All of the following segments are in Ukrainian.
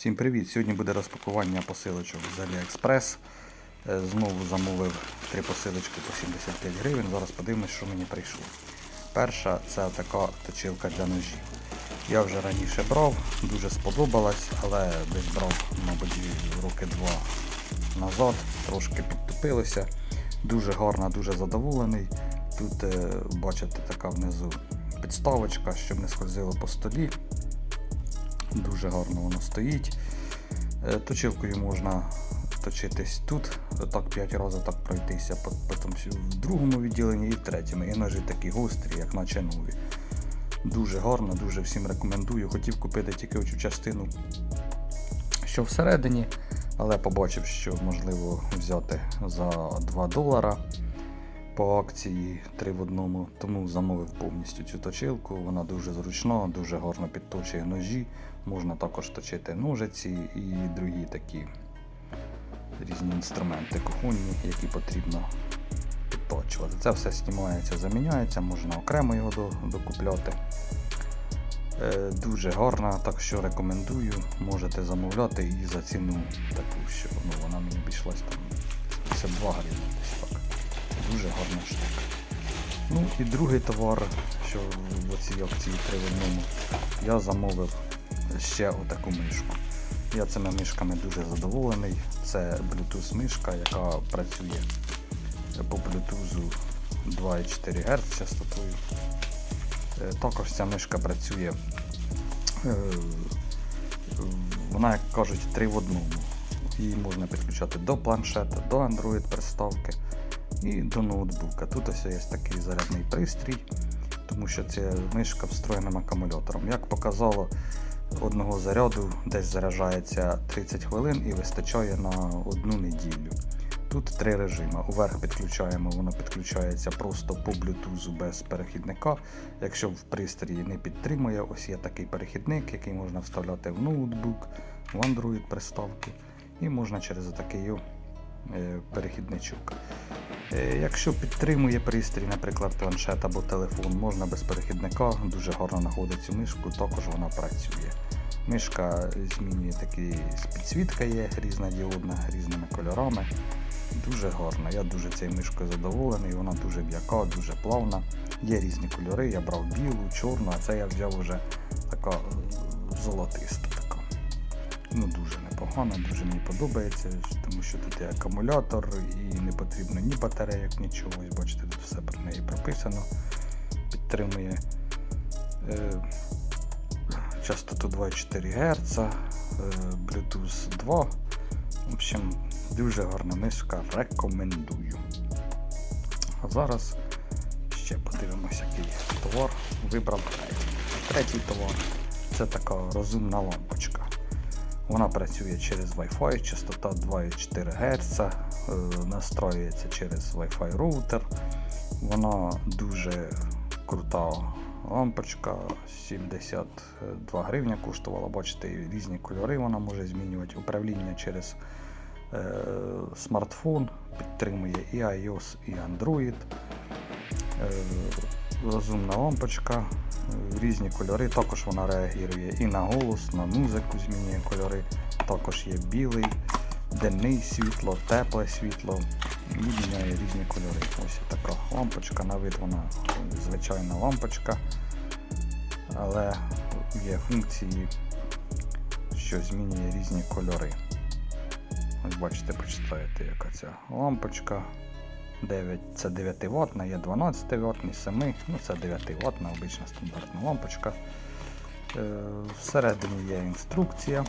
Всім привіт! Сьогодні буде розпакування посилочок з AliExpress. Е, Знову замовив три посилочки по 75 гривень. Зараз подивимось, що мені прийшло. Перша це така точилка для ножів. Я вже раніше брав, дуже сподобалась, але десь брав, мабуть, роки два назад, трошки підтупилося. Дуже гарна, дуже задоволений. Тут, е, бачите, така внизу підставочка, щоб не скользило по столі. Дуже гарно воно стоїть. Е, Точилкою можна точитись тут, так 5 разів так пройтися, потім в другому відділенні і в третьому. І ножі такі гострі, як наче нові. Дуже гарно, дуже всім рекомендую. Хотів купити тільки оцю частину, що всередині, але побачив, що можливо взяти за 2 долара по акції 3 в одному, тому замовив повністю цю точилку. Вона дуже зручна, дуже гарно підточує ножі. Можна також точити ножиці і другі такі різні інструменти кухонні, які потрібно підточувати. Це все знімається, заміняється, можна окремо його докупляти. Е, Дуже гарна, так що рекомендую. Можете замовляти і за ціну таку, що ну, вона мені обійшлась там 52 гривні. Дуже гарна штука. Ну і другий товар, що в цій акції 3 в одному, я замовив ще отаку мишку. Я цими мишками дуже задоволений. Це Bluetooth мишка, яка працює по Bluetooth 2,4 Гц частотою. Е, Також ця мишка працює, е, вона, як кажуть, 3 в одному. Її можна підключати до планшета, до Android приставки і до ноутбука. Тут ось є такий зарядний пристрій, тому що це мишка встроєним акумулятором. Як показало, одного заряду десь заряджається 30 хвилин і вистачає на одну неділю. Тут три режими. Уверх підключаємо, воно підключається просто по Bluetooth без перехідника. Якщо в пристрої не підтримує, ось є такий перехідник, який можна вставляти в ноутбук, в Android приставку, і можна через такий перехідничок. Е, Якщо підтримує пристрій, наприклад, планшет або телефон, можна без перехідника, дуже гарно знаходить цю мишку, також вона працює. Мишка змінює такі підсвітка є різнодіодна, різними кольорами. Дуже гарна. Я дуже цією мишкою задоволений, вона дуже м'яка, дуже плавна. Є різні кольори, я брав білу, чорну, а це я взяв вже така е, золотиста. така. Ну, дуже непогано, дуже мені подобається, тому що тут є акумулятор і не потрібно ні батарейок, нічого. Ось бачите, тут все про неї прописано. Підтримує е, частоту 2,4 Гц, е, Bluetooth 2. В общем, дуже гарна мишка, рекомендую. А зараз ще подивимося, який товар вибрав третій. Третій товар це така розумна лампочка. Вона працює через Wi-Fi, частота 2,4 Гц, е, настроюється через Wi-Fi роутер. Вона дуже крута лампочка, 72 гривня коштувала. Бачите, різні кольори вона може змінювати. Управління через е, смартфон, підтримує і iOS, і Android. Е, розумна лампочка, різні кольори. Також вона реагує і на голос, на музику змінює кольори. Також є білий, денний світло, тепле світло. І міняє різні кольори. Ось така лампочка, на вид вона звичайна лампочка. Але є функції, що змінює різні кольори. Ось бачите, почитаєте, яка ця лампочка. 9, це 9 Вт, є 12 Вт, 7, ну це 9 Вт, обична стандартна лампочка. Е, Всередині є інструкція,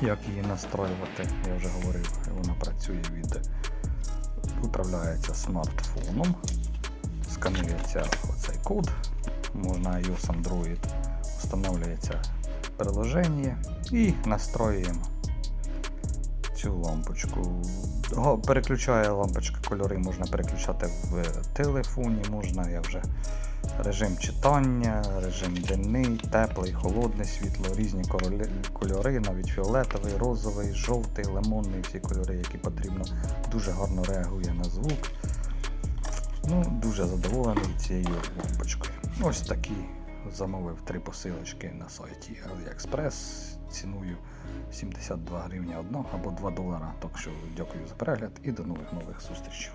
як її настроювати. Я вже говорив, вона працює від управляється смартфоном, сканується оцей код, можна iOS Android, встановлюється приложення і настроюємо цю лампочку. Го- Переключає лампочка кольори, можна переключати в телефоні, можна я вже режим читання, режим денний, теплий, холодне світло, різні кольори, навіть фіолетовий, розовий, жовтий, лимонний, всі кольори, які потрібно. Дуже гарно реагує на звук. Ну, Дуже задоволений цією лампочкою. Ось такі замовив три посилочки на сайті AliExpress. ціною 72 гривні одна або 2 долара. Так що дякую за перегляд і до нових нових зустрічей.